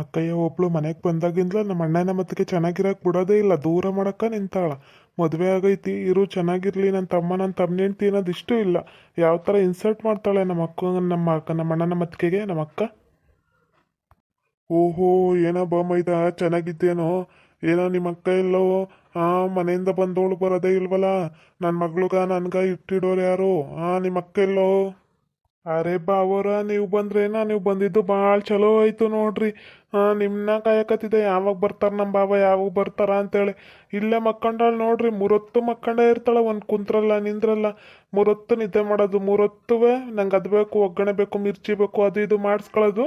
ಅಕ್ಕಯ್ಯ ಒಬ್ಳು ಮನೆಗೆ ಬಂದಾಗಿಂದಲ ನಮ್ಮ ಅಣ್ಣನ ಮತ್ತಿಗೆ ಚೆನ್ನಾಗಿರಕ್ಕೆ ಬಿಡೋದೇ ಇಲ್ಲ. ದೂರ ಮಾಡಕ್ಕ ನಿಂತಾಳ. ಮದುವೆ ಆಗೈತಿ, ಇರು, ಚೆನ್ನಾಗಿರ್ಲಿ. ನನ್ನ ತಮ್ಮ ನನ್ನ ತಮ್ಮ ಹೆಂಡ್ತಿ ಅನ್ನೋದು ಇಷ್ಟು ಇಲ್ಲ. ಯಾವ ಥರ ಇನ್ಸಲ್ಟ್ ಮಾಡ್ತಾಳೆ ನಮ್ಮ ಅಕ್ಕ ನಮ್ಮ ಅಕ್ಕ, ನಮ್ಮ ಅಣ್ಣನ ಮತ್ತಿಗೆಗೆ, ನಮ್ಮ ಅಕ್ಕ? ಓಹೋ, ಏನೋ ಬಾ ಮೈದ, ಚೆನ್ನಾಗಿದ್ದೇನೋ? ಏನೋ ನಿಮ್ಮ ಅಕ್ಕ ಇಲ್ಲೋ ಆ, ಮನೆಯಿಂದ ಬಂದವಳು ಬರೋದೇ ಇಲ್ವಲ್ಲ? ನನ್ನ ಮಗ್ಳುಗ, ನನ್ಗ ಇಟ್ಟಿಡೋರು ಯಾರು? ಆ, ನಿಮ್ಮ ಅಕ್ಕ ಎಲ್ಲೋ ಅರೆ ಬಾವರ, ನೀವು ಬಂದ್ರೇನ ನೀವು ಬಂದಿದ್ದು ಭಾಳ ಚಲೋ ಆಯ್ತು ನೋಡ್ರಿ. ನಿಮ್ಮನ್ನ ಕಾಯಕತ್ತಿದೆ ಯಾವಾಗ ಬರ್ತಾರ ನಮ್ಮ ಬಾಬ ಯಾವಾಗ ಬರ್ತಾರ ಅಂತೇಳಿ. ಇಲ್ಲೇ ಮಕ್ಕಂಡಾಳ ನೋಡ್ರಿ, ಮೂರೊತ್ತು ಮಕ್ಕಂಡೇ ಇರ್ತಾಳೆ, ಒಂದು ಕುಂತ್ರಲ್ಲ, ನಿಂದ್ರಲ್ಲ. ಮೂರೊತ್ತು ನಿದ್ದೆ ಮಾಡೋದು, ಮೂರೊತ್ತುವೆ ನಂಗೆ ಅದು ಬೇಕು, ಒಗ್ಗರಣೆ ಬೇಕು, ಮಿರ್ಚಿ ಬೇಕು, ಅದು ಇದು ಮಾಡಿಸ್ಕೊಳ್ಳೋದು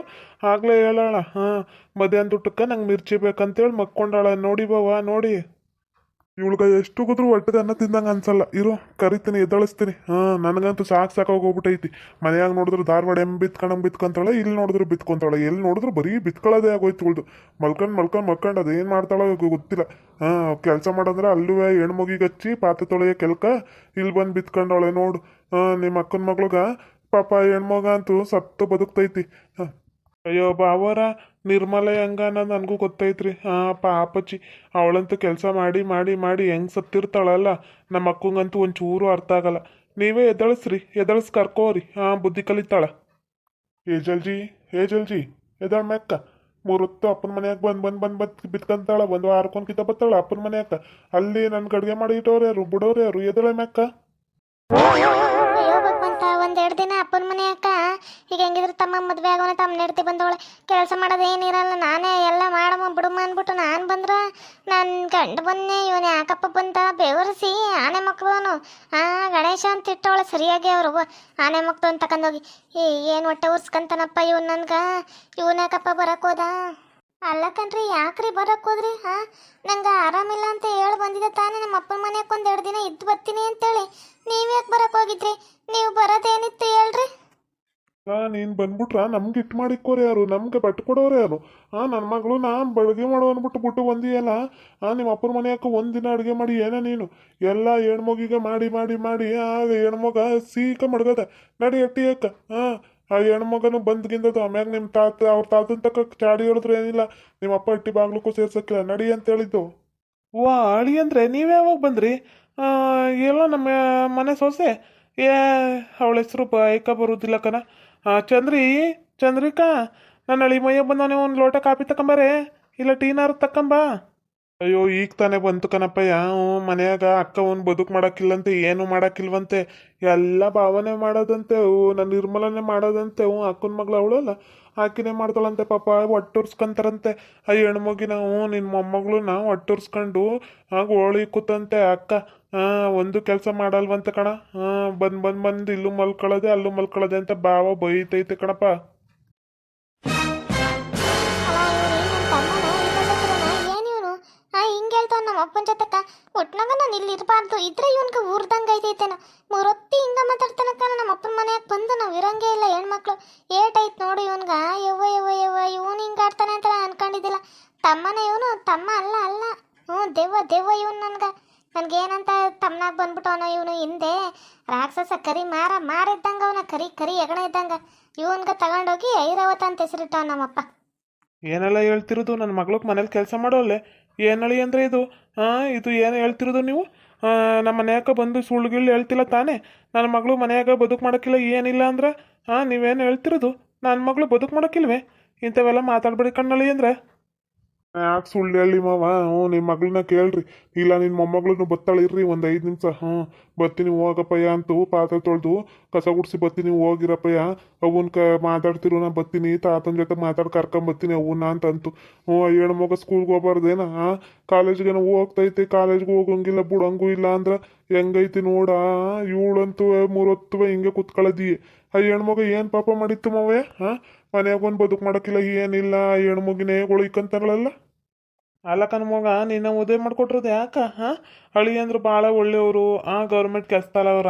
ಆಗಲೇ ಹೇಳಾಳ, ಹಾಂ ಮಧ್ಯಾಹ್ನ ಊಟಕ್ಕೆ ನಂಗೆ ಮಿರ್ಚಿ ಬೇಕಂತೇಳಿ ಮಕ್ಕೊಂಡಾಳ. ನೋಡಿ ಬಾವ, ನೋಡಿ. ಇವಳ್ಗ ಎಷ್ಟು ಕುದ್ರು ಹೊಟ್ಟೆಗೆ ಅನ್ನ ತಿಂದಂಗೆ ಅನ್ಸಲ್ಲ. ಇರು, ಕರಿತೀನಿ, ಎದ್ದಳಿಸ್ತೀನಿ. ಹಾಂ, ನನಗಂತೂ ಸಾಕು ಸಾಕಾಗಿ ಹೋಗ್ಬಿಟ್ಟೈತಿ ಮನೆಯಾಗ ನೋಡಿದ್ರು ಧಾರವಾಡ ಎಂ ಬಿತ್ಕೊಂಡಂಗೆ ಬಿತ್ಕೊಂತಾಳೆ, ಇಲ್ಲಿ ನೋಡಿದ್ರು ಬಿತ್ಕೊಂತಾಳೆ, ಎಲ್ಲಿ ನೋಡಿದ್ರು ಬರೀ ಬಿತ್ಕೊಳ್ಳೋದೇ ಆಗೋಯ್ತು ಉಳ್ದು ಮಲ್ಕೊಂಡು ಮಲ್ಕೊಂಡು ಮಲ್ಕೊಂಡು ಅದು ಏನು ಮಾಡ್ತಾಳೋ ಗೊತ್ತಿಲ್ಲ. ಹಾಂ, ಕೆಲಸ ಮಾಡಂದ್ರೆ ಅಲ್ಲೂ ಹೆಣ್ಮಗಿಗೆ ಹಚ್ಚಿ ಪಾತ್ರೆ ತೊಳೆಯೋ ಕೆಲ್ಕ ಇಲ್ಲಿ ಬಂದು ಬಿತ್ಕೊಂಡವಳೆ ನೋಡು. ನಿಮ್ಮ ಅಕ್ಕನ ಮಗ್ಳಿಗೆ ಪಾಪ ಹೆಣ್ಮಗ ಅಂತೂ ಸತ್ತು ಬದುಕ್ತೈತಿ. ಅಯ್ಯೋ, ಬಾವರ. ನಿರ್ಮಲ ಹೆಂಗ ಅನ್ನೋದು ನನಗೂ ಗೊತ್ತೈತ್ರಿ. ಹಾಂ, ಪಾಪಚ್ಚಿ, ಅವಳಂತೂ ಕೆಲಸ ಮಾಡಿ ಮಾಡಿ ಮಾಡಿ ಹೆಂಗೆ ಸತ್ತಿರ್ತಾಳಲ್ಲ. ನಮ್ಮ ಅಕ್ಕಂಗಂತೂ ಒಂಚೂರು ಅರ್ಥ ಆಗಲ್ಲ. ನೀವೇ ಎದಳಿಸ್ರಿ, ಎದಳಿಸ್ ಕರ್ಕೋರಿ. ಹಾಂ, ಬುದ್ಧಿ ಕಲಿತಾಳ. ಏಜಲ್ಜಿ ಏಜಲ್ಜಿ ಎದಳ ಮೆಕ್ಕ ಮೂರೊತ್ತು ಅಪ್ಪನ ಮನೆಯಾಗ ಬಂದು ಬಂದು ಬಂದು ಬಂದು ಬಿತ್ಕೊಂತಾಳ ಒಂದು ವಾರಕ್ಕೊಂದು ಕಿತ ಬತ್ತಾಳ ಅಪ್ಪನ ಮನೆಯಾಕ. ಅಲ್ಲಿ ನನ್ಗೆ ಅಡುಗೆ ಮಾಡಿ ಇಟ್ಟವ್ರು ಯಾರು ಬಿಡೋರು ಯಾರು ಎದಳ ಮೆಕ್ಕ ಈಗ ಹೆಂಗಿದ್ರು ತಮ್ಮ ಮದುವೆ ಆಗೋಣ, ತಮ್ಮ ನೆಡ್ತಿ ಬಂದವಳೆ, ಕೆಲಸ ಮಾಡೋದೇನಿರಲ್ಲ ನಾನೇ ಎಲ್ಲ ಮಾಡಮ್ಮ, ಬಿಡಮ್ಮ ಅಂದ್ಬಿಟ್ಟು ನಾನು ಬಂದ್ರೆ ನನ್ನ ಗಂಡ ಬಂದೆ ಇವನು ಯಾಕಪ್ಪ ಬಂತ, ಬೆವರಿಸಿ ಆನೆ ಮಕ್ಕಳು ಆ, ಗಣೇಶ ಅಂತ ಇಟ್ಟವಳೆ ಸರಿಯಾಗಿ ಅವರು. ಆನೆ ಮಕ್ಕಳು ಅಂತ ತಕೊಂಡೋಗಿ ಏ, ಏನು ಹೊಟ್ಟೆ ಉರ್ಸ್ಕೊಂತಾನಪ್ಪ ಇವನು ನನ್ಗೆ? ಇವನ್ ಯಾಕಪ್ಪ ಬರಕ್ ಹೋದ? ಅಲ್ಲ ಕಣ್ರಿ, ಯಾಕ್ರಿ ಬರಕ್ ಹೋದ್ರಿ? ಹಾ ನಂಗೆ ಆರಾಮಿಲ್ಲ ಅಂತ ಹೇಳಿ ಬಂದಿದ್ದೆ ತಾನೇ ನಮ್ಮ ಅಪ್ಪನ ಮನೆಗೆ ಒಂದು ಎರಡು ದಿನ ಇದ್ದು ಬರ್ತೀನಿ ಅಂತೇಳಿ. ನೀವ್ಯಾಕೆ ಬರಕ್ ಹೋಗಿದ್ರಿ? ನೀವು ಬರೋದೇನಿತ್ತು ಹೇಳ್ರಿ? ನೀನು ಬಂದ್ಬಿಟ್ರ, ನಮ್ಗೆ ಇಟ್ಟು ಮಾಡಿಕ್ಕೋರು ಯಾರು? ನಮ್ಗೆ ಬಟ್ಟು ಕೊಡೋರು ಯಾರು? ಹಾಂ ನನ್ನ ಮಗಳು ನಾನು ಬಳಗೆ ಮಾಡು ಅಂದ್ಬಿಟ್ಟು ಬಿಟ್ಟು ಬಂದಿಯಲ್ಲ? ಆ, ನಿಮ್ಮ ಅಪ್ಪನ ಮನೆಯಾಕ ಒಂದಿನ ಅಡುಗೆ ಮಾಡಿ, ಏನ ನೀನು? ಎಲ್ಲ ಹೆಣ್ಮಗಿಗೆ ಮಾಡಿ ಮಾಡಿ ಮಾಡಿ, ಆ, ಹೆಣ್ಮಗ ಸೀಕ ಮಡ್ಗದ. ನಡಿ ಅಟ್ಟಿ ಅಕ್ಕ ಹಾಂ ಆ ಹೆಣ್ಮಗನು ಬಂದ್ಗಿಂದದು ಆಮ್ಯಾಗ ನಿಮ್ಮ ತಾತ, ಅವ್ರ ತಾತನ ತಕ್ಕ ಚಾಡಿ ಹೇಳಿದ್ರು ಏನಿಲ್ಲ. ನಿಮ್ಮ ಅಪ್ಪ ಅಟ್ಟಿ ಬಾಗ್ಲಕ್ಕೂ ಸೇರ್ಸಕ್ಕಿಲ್ಲ. ನಡಿ ಅಂತ ಹೇಳಿದ್ದು. ವಾ, ಅಳಿ ಅಂದರೆ ನೀವು ಯಾವಾಗ ಬಂದ್ರಿ? ಎಲ್ಲ ನಮ್ಮ ಮನೆ ಸೊಸೆ? ಏ, ಅವಳ ಹೆಸರು ಬೈಕ ಬರುವುದಿಲ್ಲ ಕಣ. ಆ, ಚಂದ್ರಿ ಚಂದ್ರಿಕಾ ನನ್ನ ಅಳಿ ಮಯ್ಯ ಒಂದು ಲೋಟ ಕಾಪಿ ತಕೊಂಬಾರೆ ಇಲ್ಲ ಟೀನಾರು ತಕೊಂಬಾ ಅಯ್ಯೋ ಈಗ ತಾನೇ ಬಂತು ಕಣಪ್ಪಯ್ಯ. ಮನ್ಯಾಗ ಅಕ್ಕ ಒಂದು ಬದುಕು ಮಾಡೋಕ್ಕಿಲ್ಲಂತೆ ಏನು ಮಾಡಕ್ಕಿಲ್ವಂತೆ ಎಲ್ಲ ಭಾವನೆ ಮಾಡೋದಂತೆ ನನ್ನ ನಿರ್ಮಲನೆ ಮಾಡೋದಂತೆ ಹ್ಞೂ ಅಕ್ಕನ ಮಗಳು ಅವಳಲ್ಲ ಆಕಿನೇ ಮಾಡ್ತಾಳಂತೆ ಪಾಪ ಒಟ್ಟುರ್ಸ್ಕೊಂತಾರಂತೆ. ಆ ಹೆಣ್ಮಗಿನ ಹ್ಞೂ ನಿನ್ನ ಮೊಮ್ಮಗಳನ್ನ ಒಟ್ಟುರ್ಸ್ಕೊಂಡು ಆಗ ಹೋಳಿ ಕೂತಂತೆ ಅಕ್ಕ ಒಂದು ಕೆಲಸ ಮಾಡಲ್ವಂತೆ ಕಣ. ಹಾಂ ಬಂದು ಬಂದು ಬಂದು ಇಲ್ಲೂ ಮಲ್ಕೊಳ್ಳೋದೆ ಅಲ್ಲೂ ಮಲ್ಕೊಳ್ಳೋದೆ ಅಂತ ಬಾವ ಬೈತೈತೆ ಕಣಪ್ಪ. ನಮ್ಮ ಅಪ್ಪನ ಜೊತೆಕ. ಒಟ್ನಾಗ ನಾನು ಇಲ್ಲಿ ಇರಬಾರ್ದು. ಇದ್ರೆ ಇವನ್ಗೆ ಊರ್ದಂಗೆ ಐತೈತೇನೋ. ಮೂರೊತ್ತಿ ಹಿಂಗ ಮಾತಾಡ್ತಾನಕ್ಕ ನಮ್ಮ ಅಪ್ಪನ ಮನೆಯಾಗ ಬಂದು ನಾವು ಇರಂಗೇ ಇಲ್ಲ ಹೆಣ್ಮಕ್ಳು. ಏಟೈತ್ ನೋಡು ಇವನ್ಗ. ಯವ್ವ ಯವ್ವ ಯವ್ವ, ಇವನು ಹಿಂಗೆ ಆಡ್ತಾನೆ ಅಂತ ಅನ್ಕೊಂಡಿದ್ದಿಲ್ಲ. ತಮ್ಮನ ಇವನು, ತಮ್ಮ ಅಲ್ಲ ಅಲ್ಲ. ಹ್ಞೂ, ದೆವ್ವ ದೆವ್ವ ಇವನು ನನ್ಗೆ. ನನ್ಗೇನಂತ ತಮ್ಮನಾಗ ಬಂದ್ಬಿಟ್ಟವನ ಇವನು ಹಿಂದೆ ರಾಕ್ಷಸ ಕರಿ ಮಾರ ಮಾರಿದ್ದಂಗ ಅವನ ಕರಿ ಕರಿ ಎಗಣ ಇದ್ದಂಗ. ಇವನ್ಗ ತಗೊಂಡೋಗಿ ಐರಾವತ ಅಂತ ಹೆಸರಿಟ್ಟವ ನಮ್ಮಪ್ಪ. ಏನೆಲ್ಲ ಹೇಳ್ತಿರೋದು? ನನ್ನ ಮಗಳಿಗೆ ಮನೇಲಿ ಕೆಲಸ ಮಾಡೋಲ್ಲೇ. ಏನಳಿ ಅಂದ್ರೆ ಇದು? ಹಾಂ ಇದು ಏನು ಹೇಳ್ತಿರೋದು ನೀವು? ನಮ್ಮ ಮನೆಯಾಗ ಬಂದು ಸುಳ್ಳು ಗಿಳ್ಳು ಹೇಳ್ತಿಲ್ಲ ತಾನೇ? ನನ್ನ ಮಗಳು ಮನೆಯಾಗ ಬದುಕು ಮಾಡೋಕ್ಕಿಲ್ಲ ಏನಿಲ್ಲ ಅಂದ್ರೆ? ಹಾಂ ನೀವೇನು ಹೇಳ್ತಿರೋದು? ನನ್ನ ಮಗಳು ಬದುಕು ಮಾಡೋಕ್ಕಿಲ್ವೇ? ಇಂಥವೆಲ್ಲ ಮಾತಾಡ್ಬೇಡಿ ಕಣ್ಣಳಿ ಅಂದ್ರೆ. ಯಾಕೆ ಸುಳ್ಳು ಹೇಳಿ ಮಾವ? ಹ್ಞೂ ನಿಮ್ಮ ಮಗಳನ್ನ ಕೇಳ್ರಿ. ಇಲ್ಲ ನಿನ್ನ ಮೊಮ್ಮಗಳನ್ನು ಬತ್ತಾಳೆ, ಇರ್ರಿ, ಒಂದು ಐದು ನಿಮಿಷ. ಹಾಂ ಬರ್ತೀನಿ ಹೋಗಪ್ಪಯ್ಯ ಅಂತೂ ಪಾತ್ರೆ ತೊಳೆದು ಕಸ ಗುಡಿಸಿ ಬರ್ತೀನಿ ಹೋಗಿರಪ್ಪಯ್ಯ. ಅವನ್ ಕ ಮಾತಾಡ್ತಿರು, ನಾ ಬರ್ತೀನಿ ತಾತನ ಜೊತೆ ಮಾತಾಡಿ ಕರ್ಕೊಂಬರ್ತೀನಿ ಅವನ್ನ ಅಂತಂತು. ಹ್ಞೂ ಹೆಣ್ಣು ಮಗ ಸ್ಕೂಲ್ಗೆ ಹೋಗ್ಬಾರ್ದೇನ? ಹಾಂ ಕಾಲೇಜ್ಗೆ ಹೋಗ್ತೈತೆ ಕಾಲೇಜ್ಗೆ ಹೋಗಂಗಿಲ್ಲ, ಬಿಡಂಗೂ ಇಲ್ಲ ಅಂದ್ರೆ ಹೆಂಗೈತಿ ನೋಡ? ಇವಳಂತೂ ಮೂರೊತ್ತು ಹಿಂಗೆ ಕುತ್ಕೊಳ್ಳೋದಿ ಆ ಹೆಣ್ಮಗ ಏನು ಪಾಪ ಮಾಡಿತ್ತು ಮಾವೆ? ಹಾಂ, ಮನೆಯಾಗ ಒಂದು ಬದುಕು ಮಾಡೋಕ್ಕಿಲ್ಲ, ಏನಿಲ್ಲ ಹೆಣ್ಮಗಿನೇ ಗೊಳಿಕಂತಾರಲ್ಲ? ಅಲ್ಲ ಕಣ ಮಗ, ನಿನ್ನ ಮದುವೆ ಮಾಡ್ಕೊಟ್ರದು ಯಾಕ, ಹಾಂ? ಹಳಿ ಅಂದ್ರೆ ಭಾಳ ಒಳ್ಳೆಯವರು, ಆ ಗೌರ್ಮೆಂಟ್ ಕೆಲಸದಲ್ಲವ್ರ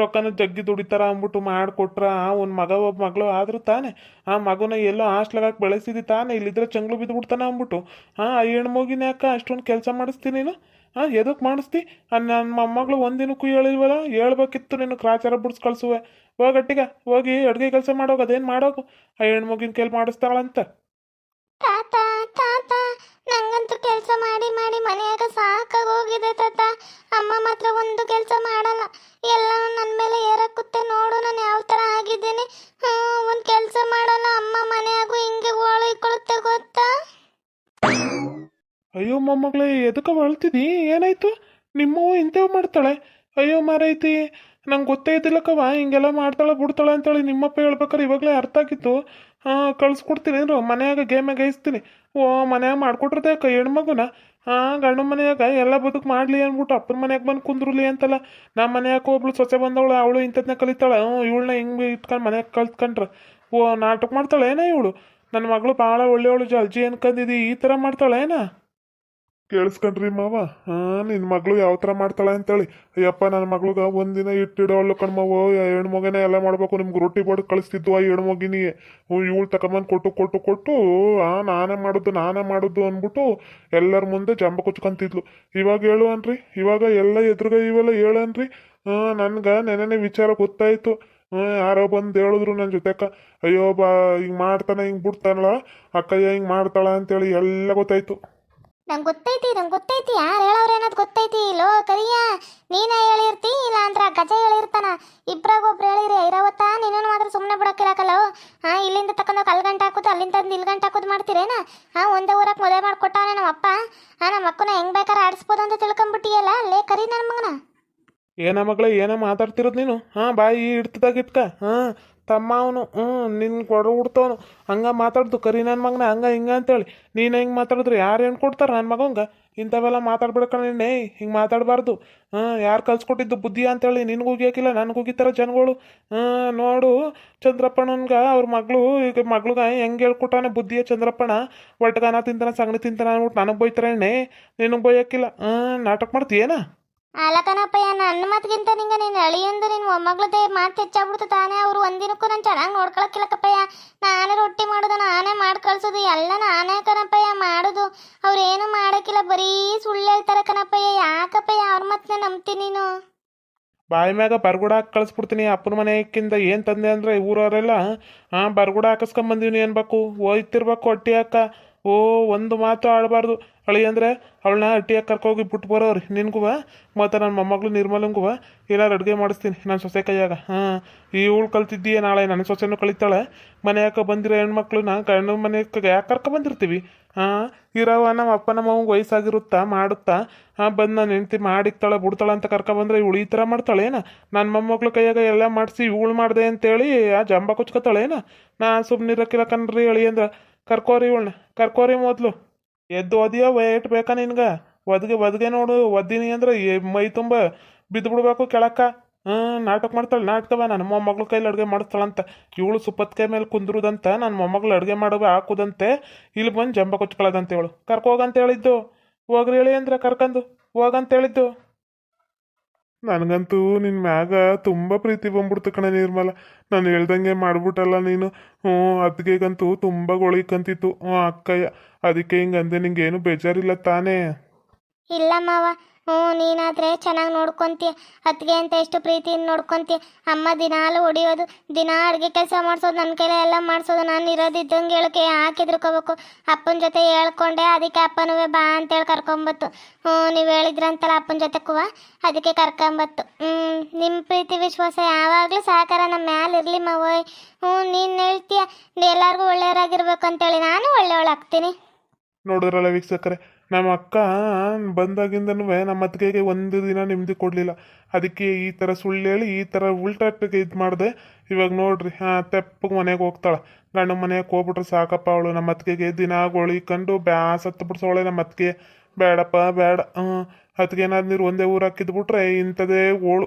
ರೊಕ್ಕನ ಜಗ್ಗಿ ದುಡಿತಾರ ಅಂದ್ಬಿಟ್ಟು ಮಾಡಿಕೊಟ್ರ ಒಂದು ಮಗ, ಒಬ್ಬ ಮಗಳು ಆದರೂ ತಾನೆ. ಆ ಮಗುನ ಎಲ್ಲೋ ಹಾಸ್ಟ್ಲಾಗ ಬೆಳೆಸಿದಿ ತಾನೆ, ಇಲ್ಲಿದ್ರೆ ಚಂಗ್ಳು ಬಿದ್ದು ಬಿಡ್ತಾನ ಅಂದ್ಬಿಟ್ಟು. ಹಾಂ ಆ ಹೆಣ್ಮಗಿನ ಯಾಕ ಅಷ್ಟೊಂದು ಕೆಲಸ ಮಾಡಿಸ್ತೀನಿ ನೀನು? ಹಾಂ ಎದಕ್ಕೆ ಮಾಡಿಸ್ತಿ? ನನ್ನ ಮೊಮ್ಮಗಳು ಒಂದಿನಕ್ಕೂ ಹೇಳಿಲ್ವಲ್ಲ, ಹೇಳ್ಬೇಕಿತ್ತು ನಿನ್ನ ಕ್ರಾಚಾರ ಬಿಡ್ಸಿ ಕಳ್ಸುವೆ. ಹೋಗಟ್ಟಿಗ ಹೋಗಿ ಅಡುಗೆ ಕೆಲಸ ಮಾಡೋಗ, ಅದೇನು ಮಾಡೋಗು? ಆ ಹೆಣ್ಮಗಿನ ಕೈಲಿ ಮಾಡಿಸ್ತಾಳಂತ. ಅಳ್ತಿದಿ? ಏನಾಯ್ತು? ನಿಮ್ಮವ್ವ ಇಂಥವು ಮಾಡ್ತಾಳೆ. ಅಯ್ಯೋ ಮಾರೈತಿ, ನಂಗೆ ಗೊತ್ತೇ ಇದ್ದಿಲ್ಲಕ್ಕವ ಹಿಂಗೆಲ್ಲ ಮಾಡ್ತಾಳೆ, ಬಿಡ್ತಾಳೆ ಅಂತೇಳಿ ನಿಮ್ಮಪ್ಪ ಹೇಳ್ಬೇಕಾರೆ ಇವಾಗಲೇ ಅರ್ಥ ಆಗಿತ್ತು. ಹಾಂ, ಕಳ್ಸ್ಕೊಡ್ತೀನಿ ಅಂದರು ಮನ್ಯಾಗ ಗೇಮೆ ಗೈಸ್ತೀನಿ ಓ, ಮನ್ಯಾಗ ಮಾಡ್ಕೊಟ್ರದೆ ಕೈ ಹೆಣ್ಮಗುನ? ಹಾಂ ಗಂಡು ಮನೆಯಾಗ, ಎಲ್ಲ ಬದುಕು ಮಾಡಲಿ ಅಂದ್ಬಿಟ್ಟು ಅಪ್ಪನ ಮನೆಯಾಗ ಬಂದು ಕುಂದ್ರಲಿ ಅಂತಲ್ಲ. ನಮ್ಮ ಮನೆಯಾಗ ಒಬ್ಳು ಸೊಸೆ ಬಂದವಳು, ಅವಳು ಇಂಥದ್ನ ಕಲಿತಾಳೆ. ಹ್ಞೂ ಇವಳನ್ನ ಹಿಂಗೆ ಇಟ್ಕೊಂಡು ಮನೆಯಾಗ ಕಲ್ತ್ಕೊಂಡ್ರೆ. ಓ, ನಾಟಕ ಮಾಡ್ತಾಳೆ ಏನ ಇವಳು? ನನ್ನ ಮಗಳು ಭಾಳ ಒಳ್ಳೆಯವಳು ಜಲ್ಜಿ ಅನ್ಕಂದಿದ್ದಿ ಈ ಥರ ಮಾಡ್ತಾಳೆ ಏನ ಕೇಳಿಸ್ಕೊಂಡ್ರಿ ಮಾವ? ಹಾ ನಿನ್ನ ಮಗಳು ಯಾವ ಥರ ಮಾಡ್ತಾಳೆ ಅಂತೇಳಿ. ಅಯ್ಯಪ್ಪ ನನ್ನ ಮಗ್ಳಿಗ ಒಂದಿನ ಇಟ್ಟಿಡೋಳು ಕಣ್ಮವ ಹೆಣ್ಮಗನೇ ಎಲ್ಲ ಮಾಡ್ಬೇಕು, ನಿಮ್ಗೆ ರೊಟ್ಟಿ ಬಡ್ದು ಕಳಿಸ್ತಿದ್ವು ಆ ಹೆಣ್ಮಗಿನಿಗೆ ಇವಳು ತಗೊಂಬಂದು ಕೊಟ್ಟು ಕೊಟ್ಟು ಕೊಟ್ಟು, ಆ ನಾನೇ ಮಾಡೋದು, ನಾನೇ ಮಾಡುದು ಅಂದ್ಬಿಟ್ಟು ಎಲ್ಲರ ಮುಂದೆ ಜಂಬ ಕುಚ್ಕೊಂತಿದ್ಲು. ಇವಾಗ ಹೇಳು ಅನ್ರಿ, ಇವಾಗ ಎಲ್ಲ ಎದುರುಗ ಇವೆಲ್ಲ ಹೇಳನ್ರಿ ಹಾಂ, ನನ್ಗೆ ನೆನೆನೆ ವಿಚಾರ ಗೊತ್ತಾಯ್ತು. ಯಾರೋ ಬಂದು ಹೇಳಿದ್ರು ನನ್ನ ಜೊತೆಕ ಅಯ್ಯೋ, ಬಾ, ಹಿಂಗೆ ಮಾಡ್ತಾನೆ, ಹಿಂಗೆ ಬಿಡ್ತಾನಲ್ಲ ಅಕ್ಕಯ್ಯ ಹಿಂಗೆ ಮಾಡ್ತಾಳ ಅಂತೇಳಿ ಎಲ್ಲ ಗೊತ್ತಾಯ್ತು. ನಂಗೆ ಗೊತ್ತೈತಿ ನಂಗೆ ಗೊತ್ತೈತಿ. ಯಾರು ಹೇಳೋರು ಅನ್ನೋದು ಗೊತ್ತೈತಿ. ಲೋ ಕರಿಯ, ನೀನೇ ಹೇಳಿರ್ತಿ ಇಲ್ಲ ಅಂದ್ರೆ ಗಜ ಹೇಳಿರ್ತಾನ. ಇಬ್ರಾಗ ಒಬ್ರು ಹೇಳಿರಿ, ಐರಾವತ್ತ ನೀನು ಮಾತ್ರ ಸುಮ್ಮನೆ ಬಿಡಕ್ಕಿರಕಲ್ಲ ಹಾಂ ಇಲ್ಲಿಂದ ತಕೊಂಡೋಗಿ ಅಲ್ಲಿ ಗಂಟೆ ಹಾಕೋದು, ಅಲ್ಲಿಂದ ಇಲ್ಲಿ ಗಂಟೆ ಹಾಕೋದು ಮಾಡ್ತೀರೇನ? ಹಾಂ ಒಂದೇ ಊರಕ್ಕೆ ಮದುವೆ ಮಾಡಿಕೊಟ್ಟವನೇ ನಮ್ಮ ಅಪ್ಪ. ಹಾಂ ನಮ್ಮ ಅಕ್ಕನ ಹೆಂಗೆ ಬೇಕಾದ್ರೆ ಆಡಿಸ್ಬೋದು ಅಂತ ತಿಳ್ಕೊಂಬಿಟ್ಟಿಯಲ್ಲ? ಲೇ ಕರಿ ನನ್ನ ಮಗನ. ಏನ ಮಗಳೇ, ಏನೋ ಮಾತಾಡ್ತಿರೋದು ನೀನು? ಹಾಂ, ಬಾಯಿ ಇಡ್ತದಾಗ ಇಟ್ಕ. ಹಾಂ. ತಮ್ಮ ಅವನು ಹ್ಞೂ ನಿನ್ನ ಕೊಡ ಹುಡ್ತವನು ಹಂಗೆ ಮಾತಾಡ್ದು, ಕರಿ ನನ್ನ ಮಗನ, ಹಂಗೆ ಹಿಂಗೆ ಅಂತೇಳಿ. ನೀನು ಹೆಂಗೆ ಮಾತಾಡಿದ್ರು, ಯಾರು ಏನು ಕೊಡ್ತಾರೆ ನನ್ನ ಮಗಂಗೆ? ಇಂಥವೆಲ್ಲ ಮಾತಾಡ್ಬಿಡ್ಕಣೆ ಹಿಂಗೆ ಮಾತಾಡಬಾರ್ದು. ಹಾಂ ಯಾರು ಕಲ್ಸ್ಕೊಟ್ಟಿದ್ದು ಬುದ್ಧಿ ಅಂತೇಳಿ ನಿನಗೂ ಉಗಿಯೋಕಿಲ್ಲ, ನನಗೂ ಜನಗಳು. ಹಾಂ ನೋಡು ಚಂದ್ರಪ್ಪಣ್ಣನ್ಗೆ ಅವ್ರ ಮಗಳು, ಈಗ ಮಗ್ಳಿಗೆ ಹೆಂಗೆ ಹೇಳ್ಕೊಟ್ಟಾನೆ ಬುದ್ಧಿಯ ಚಂದ್ರಪ್ಪಣ ಒಟ್ಟಗಾನ ತಿಂತಾನೆ ಸಗಣಿ ತಿಂತಾನ ಅಂದ್ಬಿಟ್ಟು ನನಗೆ ಬೈತಾರೆ ಎಣ್ಣೆ ನಿನಗೆ ಬೈಯೋಕ್ಕಿಲ್ಲ ಹಾಂ ನಾಟಕ ಮಾಡ್ತೀಯೇನಾ? ಅಲ್ಲ ಕಣಪ್ಪಯ್ಯ ನನ್ನ ಮತ್ಗಿಂತ ನಿಂಗೆ ನಿನ್ನ ಅಳಿಯಂದು ನಿನ್ನ ಮೊಮ್ಮಗಳದೇ ಮಾತು ಹೆಚ್ಚಾಗ್ಬಿಡ್ತು ತಾನೇ ಅವರು ಒಂದಿನಕ್ಕೂ ನಾನು ಚೆನ್ನಾಗಿ ನೋಡ್ಕೊಳಕ್ಕಿಲ್ಲಕ್ಕಪ್ಪಯ್ಯ. ನಾನೇ ರೊಟ್ಟಿ ಮಾಡೋದು, ನಾನೇ ಮಾಡಿ ಕಳ್ಸೋದು, ಎಲ್ಲ ನಾನೇ ಕನಪ್ಪಯ್ಯ ಮಾಡೋದು. ಅವ್ರೇನು ಮಾಡೋಕ್ಕಿಲ್ಲ, ಬರೀ ಸುಳ್ಳು ಹೇಳ್ತಾರೆ ಕನಪ್ಪಯ್ಯ ಯಾಕಪ್ಪಯ್ಯ ಅವ್ರ ಮತ್ತೆ ನಂಬ್ತೀನಿ ನೀನು? ಬಾಯಿ ಮ್ಯಾಗ ಬರ್ಗುಡ ಕಳಿಸ್ಬಿಡ್ತೀನಿ, ಅಪ್ಪನ ಮನೆಯಕ್ಕಿಂತ ಏನು ತಂದೆ ಅಂದರೆ ಊರವರೆಲ್ಲ ಹಾಂ, ಬರಗುಡ ಹಾಕಿಸ್ಕೊಂಬಂದೀವಿ ಅನ್ಬೇಕು. ಓಯ್ತಿರ್ಬೇಕು ಹೊಟ್ಟಿ ಅಕ್ಕ ಓ, ಒಂದು ಮಾತು ಆಡಬಾರ್ದು. ಅಳಿ ಅಂದರೆ ಅವಳನ್ನ ಹಟ್ಟಿಯಾಗ ಕರ್ಕೋಗಿ ಬಿಟ್ಟು ಬರೋರು ನಿನ್ಗುವ, ಮತ್ತು ನನ್ನ ಮೊಮ್ಮಗಳು ನಿರ್ಮಲಂಗುವ. ಏನಾರು ಅಡುಗೆ ಮಾಡಿಸ್ತೀನಿ ನನ್ನ ಸೊಸೆ ಕೈಯಾಗ. ಹಾಂ ಇವಳು ಕಲ್ತಿದ್ದೀಯ ನಾಳೆ. ನನ್ನ ಸೊಸೆನೂ ಕಲಿತಾಳೆ ಹಾಕ ಬಂದಿರೋ ಹೆಣ್ಮಕ್ಳನ್ನ ಗಂಡು ಮನೆಗೆ ಯಾಕೆ ಕರ್ಕೊಬಂದಿರ್ತೀವಿ? ಹಾಂ ಇರವ ನಮ್ಮ ಅಪ್ಪ ನಮ್ಮ ವಯಸ್ಸಾಗಿರುತ್ತಾ, ಮಾಡುತ್ತಾ? ಹಾಂ, ಬಂದು ನಾನು ಹೆಂಡ್ತಿ ಮಾಡಿಕ್ತಾಳೆ, ಬಿಡ್ತಾಳೆ ಅಂತ ಕರ್ಕೊಬಂದ್ರೆ ಇವಳು ಈ ಥರ ಮಾಡ್ತಾಳೆ ಏನ ನನ್ನ ಮೊಮ್ಮಗಳು ಕೈಯಾಗ ಎಲ್ಲ ಮಾಡಿಸಿ ಇವಳು ಮಾಡಿದೆ ಅಂತೇಳಿ ಆ ಜಂಬ ಕುಚ್ಕೊತಾಳೆ ಏನ ನಾ ಸುಮ್ಮನೆ ಇರಕ್ಕಿಲ್ಲ ಕಣ್ರಿ ಹೇಳಿ ಅಂದ್ರೆ, ಕರ್ಕೋರಿ ಇವಳನ್ನ. ಕರ್ಕೋರಿ ಮೊದಲು, ಎದ್ದು ಒದಿಯೋ ವೇಟ್ ಬೇಕಾ ನಿನ್ಗೆ? ಒದಗೆ ಒದಗೆ ನೋಡು, ಒದ್ದೀನಿ ಅಂದ್ರೆ ಮೈ ತುಂಬ ಬಿದ್ದು ಬಿಡ್ಬೇಕು ಕೆಳಕ್ಕ. ಹ್ಞೂ ನಾಟಕ ಮಾಡ್ತಾಳೆ, ನಾಟಕವ ನನ್ನ ಮೊಮ್ಮಗಳ ಕೈಲಿ ಅಡುಗೆ ಮಾಡಿಸ್ತಾಳಂತ ಇವಳು ಸುಪ್ಪತ್ಕೈ ಮೇಲೆ ಕುಂದ್ರುದಂತ ನನ್ನ ಮೊಮ್ಮಗಳು ಅಡುಗೆ ಮಾಡುವ ಹಾಕುದಂತೆ, ಇಲ್ಲಿ ಬಂದು ಜಂಬ ಕೊಚ್ಕೊಳ್ಳೋದಂತ ಇವಳು. ಕರ್ಕೋಗಂತ ಹೇಳಿದ್ದು? ಹೋಗ್ರಿ ಹೇಳಿ ಅಂದ್ರೆ ಕರ್ಕಂದು. ಹೋಗಂತ ಹೇಳಿದ್ದು? ನನಗಂತೂ ನಿನ್ನ ಮ್ಯಾಗ ತುಂಬ ಪ್ರೀತಿ ಬಂದ್ಬಿಡ್ತು ಕಣೆ ನಿರ್ಮಲ. ನಾನು ಹೇಳ್ದಂಗೆ ಮಾಡ್ಬಿಟ್ಟಲ್ಲ ನೀನು. ಹ್ಞೂ ಅದ್ಗೆಗಂತೂ ತುಂಬ ಗೊಳಿಕಂತಿತ್ತು ಹ್ಞೂ, ಅಕ್ಕಯ್ಯ, ಅದಕ್ಕೆ ಹಿಂಗಂದೆ ನಿಂಗೇನು ಬೇಜಾರಿಲ್ಲ ತಾನೇ? ಇಲ್ಲ ಮಾವ ಹ್ಞೂ, ನೀನಾದರೆ ಚೆನ್ನಾಗಿ ನೋಡ್ಕೊಂತೀಯ. ಅತ್ತಿಗೆ ಅಂತ ಎಷ್ಟು ಪ್ರೀತಿಯಿಂದ ನೋಡ್ಕೊಂತೀಯ. ಅಮ್ಮ ದಿನಾಲು ಹೊಡಿಯೋದು, ದಿನ ಅಡುಗೆ ಕೆಲಸ ಮಾಡಿಸೋದು ನನ್ನ ಕೈಲೇ ಎಲ್ಲ ಮಾಡಿಸೋದು. ನಾನು ಇರೋದಿದ್ದಂಗೆ ಹೇಳಕ್ಕೆ ಹಾಕಿದ್ರಕೋಬೇಕು ಅಪ್ಪನ್ ಅಪ್ಪನ ಜೊತೆ ಹೇಳ್ಕೊಂಡೆ, ಅದಕ್ಕೆ ಅಪ್ಪನೂ ಬಾ ಅಂತೇಳಿ ಕರ್ಕೊಂಬತ್ತು. ಹ್ಞೂ, ನೀವು ಹೇಳಿದ್ರಂತಲ್ಲ ಅಪ್ಪನ ಜೊತೆ ಕೂವ, ಅದಕ್ಕೆ ಕರ್ಕೊಂಬತ್ತು. ಹ್ಞೂ ನಿಮ್ಮ ಪ್ರೀತಿ ವಿಶ್ವಾಸ ಯಾವಾಗಲೂ ಸಹಕಾರ ನಮ್ಮ ಮ್ಯಾಲೆ ಇರಲಿ ಮವೋಯ್. ಹ್ಞೂ, ನೀನು ಹೇಳ್ತೀಯ, ಎಲ್ಲರಿಗೂ ಒಳ್ಳೆಯವರಾಗಿರ್ಬೇಕು ಅಂತೇಳಿ ನಾನು ಒಳ್ಳೆಯವಳಾಗ್ತೀನಿ. ನೋಡಿದ್ರಲ್ಲ ವೀಕ್ಷಕರೇ ನಮ್ಮ ಅಕ್ಕ ಬಂದಾಗಿಂದನೂ ನಮ್ಮ ಅತ್ತಿಗೆಗೆ ಒಂದು ದಿನ ನೆಮ್ಮದಿ ಕೊಡಲಿಲ್ಲ. ಅದಕ್ಕೆ ಈ ಥರ ಸುಳ್ಳು ಹೇಳಿ, ಈ ಥರ ಉಲ್ಟಾಟಿಗೆ ಇದು ಮಾಡಿದೆ. ಇವಾಗ ನೋಡ್ರಿ, ಹಾಂ, ತೆಪ್ಪಗೆ ಮನೆಗೆ ಹೋಗ್ತಾಳೆ. ಗಂಡ ಮನೆಗೆ ಹೋಗ್ಬಿಟ್ರೆ ಸಾಕಪ್ಪ ಅವಳು. ನಮ್ಮ ಅತ್ತಿಗೆಗೆ ದಿನ ಗೋಳಿಕೊಂಡು ಬ್ಯಾ, ಸತ್ತು ಬಿಡ್ಸೋಳೆ ನಮ್ಮ ಅತ್ತಿಗೆ. ಬೇಡಪ್ಪ, ಬೇಡ. ಹ್ಞೂ ಅದಕ್ಕೆ ಏನಾದ್ರು ನೀರು ಒಂದೇ ಊರು ಹಾಕಿದ್ಬಿಟ್ರೆ ಇಂಥದೇ ಓಳು.